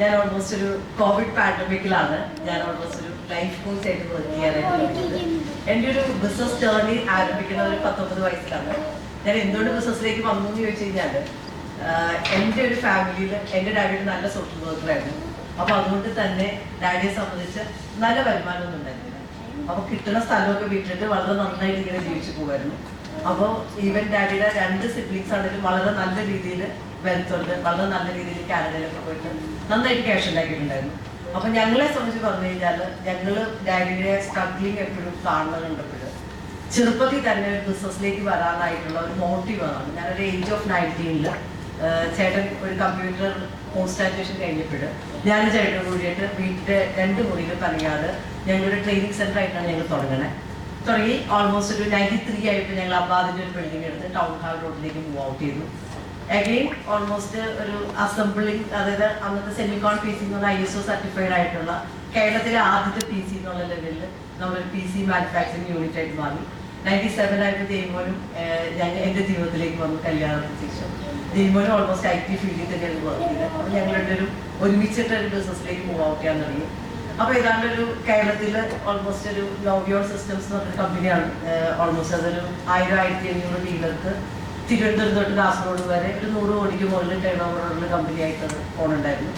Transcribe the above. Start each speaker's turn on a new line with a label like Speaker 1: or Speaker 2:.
Speaker 1: ഞാൻ ഓൾമോസ്റ്റ് ഒരു കോവിഡ് പാൻഡമിക്കിലാണ് ഞാൻ ഓൾമോസ്റ്റ് ഒരു ലൈഫ് കോഴ്സ് ആയിട്ട് വർക്ക് ചെയ്യാനായിട്ട് എന്റെ ഒരു ബിസിനസ് ജേർണി ആരംഭിക്കുന്നത് ഒരു പത്തൊമ്പത് വയസ്സിലാണ്. ഞാൻ എന്തുകൊണ്ട് ബിസിനസ്സിലേക്ക് വന്നു എന്ന് ചോദിച്ചു കഴിഞ്ഞാൽ എന്റെ ഒരു ഫാമിലിയിൽ എന്റെ ഡാഡി ഒരു നല്ല സോഷ്യൽ വർക്കറായിരുന്നു അപ്പൊ അതുകൊണ്ട് തന്നെ ഡാഡിയെ സംബന്ധിച്ച് നല്ല വരുമാനമൊന്നും ഉണ്ടായിരുന്നില്ല. അപ്പൊ കിട്ടുന്ന സ്ഥലമൊക്കെ വിട്ടിട്ട് വളരെ നന്നായിട്ട് ഇങ്ങനെ ജീവിച്ചു പോകുമായിരുന്നു അപ്പോൾ ഈവൻ ഡാഡിയുടെ രണ്ട് സിബ്ലിങ്സ് ആണെങ്കിലും വളരെ നല്ല രീതിയിൽ വെൽത്ത് ഉണ്ട് വളരെ നല്ല രീതിയിൽ കാനഡയിലൊക്കെ പോയിട്ട് നന്നായിട്ട് ക്യാഷ് ഉണ്ടാക്കിയിട്ടുണ്ടായിരുന്നു. അപ്പൊ ഞങ്ങളെ സംബന്ധിച്ച് പറഞ്ഞു കഴിഞ്ഞാൽ ഞങ്ങൾ ഡാഡിയുടെ സ്ട്രഗ്ലിങ് എപ്പോഴും കാണുന്നുണ്ട് ചെറുപ്പത്തിൽ തന്നെ ഒരു ബിസിനസ്സിലേക്ക് വരാനായിട്ടുള്ള ഒരു മോട്ടീവാണ് ഞാനൊരു ഏജ് ഓഫ് നയന്റീനിൽ ചേട്ടൻ ഒരു കമ്പ്യൂട്ടർ പോസ്റ്റ് ഗ്രാജുവേഷൻ കഴിഞ്ഞപ്പോൾ ഞാൻ ചേട്ടൻ കൂടിയിട്ട് വീട്ടിലെ രണ്ട് മുറിയിൽ പണിയാതെ ഞങ്ങളൊരു ട്രെയിനിങ് സെന്റർ ആയിട്ടാണ് ഞങ്ങൾ തുടങ്ങണേ. തുടങ്ങി ഓൾമോസ്റ്റ് ഒരു നയന്റി ത്രീ ആയപ്പോൾ ഞങ്ങൾ അബ്ബാദിന്റെ ഒരു ബിൽഡിംഗ് എടുത്ത് ടൗൺ ഹാൾ റോഡിലേക്ക് മൂവ് ഔട്ട് ചെയ്തു. അഗെയിൻ ഓൾമോസ്റ്റ് ഒരു അസംബിളിംഗ് അതായത് അന്നത്തെ സെമിക്കോൺ പി സി എന്ന് പറഞ്ഞാൽ ഐ എസ് ഒ സർട്ടിഫൈഡ് ആയിട്ടുള്ള കേരളത്തിലെ ആദ്യത്തെ പി സി എന്നുള്ള ലെവലിൽ നമ്മളൊരു പി സി മാനുഫാക്ചറിങ് യൂണിറ്റ് ആയിട്ട് മാറി. നയന്റി സെവൻ ആയപ്പോൾ ജെയ്മോനും ഞങ്ങൾ എന്റെ ജീവിതത്തിലേക്ക് വന്നു കല്യാണത്തിന് ശേഷം. ജെയ്മോനും ഓൾമോസ്റ്റ് ഐ ടി ഫീൽഡിൽ തന്നെയാണ് വർക്ക് ചെയ്തത്. അപ്പോൾ ഞങ്ങളുടെ ഒരു ഒരുമിച്ചിട്ട് ഒരു ബിസിനസ്സിലേക്ക് മൂവ് ഔട്ട് ചെയ്യാൻ തുടങ്ങി. അപ്പോൾ ഏതാണ്ട് ഒരു കേരളത്തിൽ ഓൾമോസ്റ്റ് ഒരു നോവിയോൺ സിസ്റ്റംസ് എന്ന് പറഞ്ഞ കമ്പനിയാണ് ഓൾമോസ്റ്റ് അതൊരു ആയിരം ആയിരത്തി അഞ്ഞൂറ് ഡീലർക്ക് തിരുവനന്തപുരം തൊട്ട് കാസർഗോഡ് വരെ ഒരു നൂറ് കോടിക്ക് മുകളിൽ ടേൺ ഓവറുള്ള കമ്പനി ആയിട്ട് അത് പോണുണ്ടായിരുന്നു.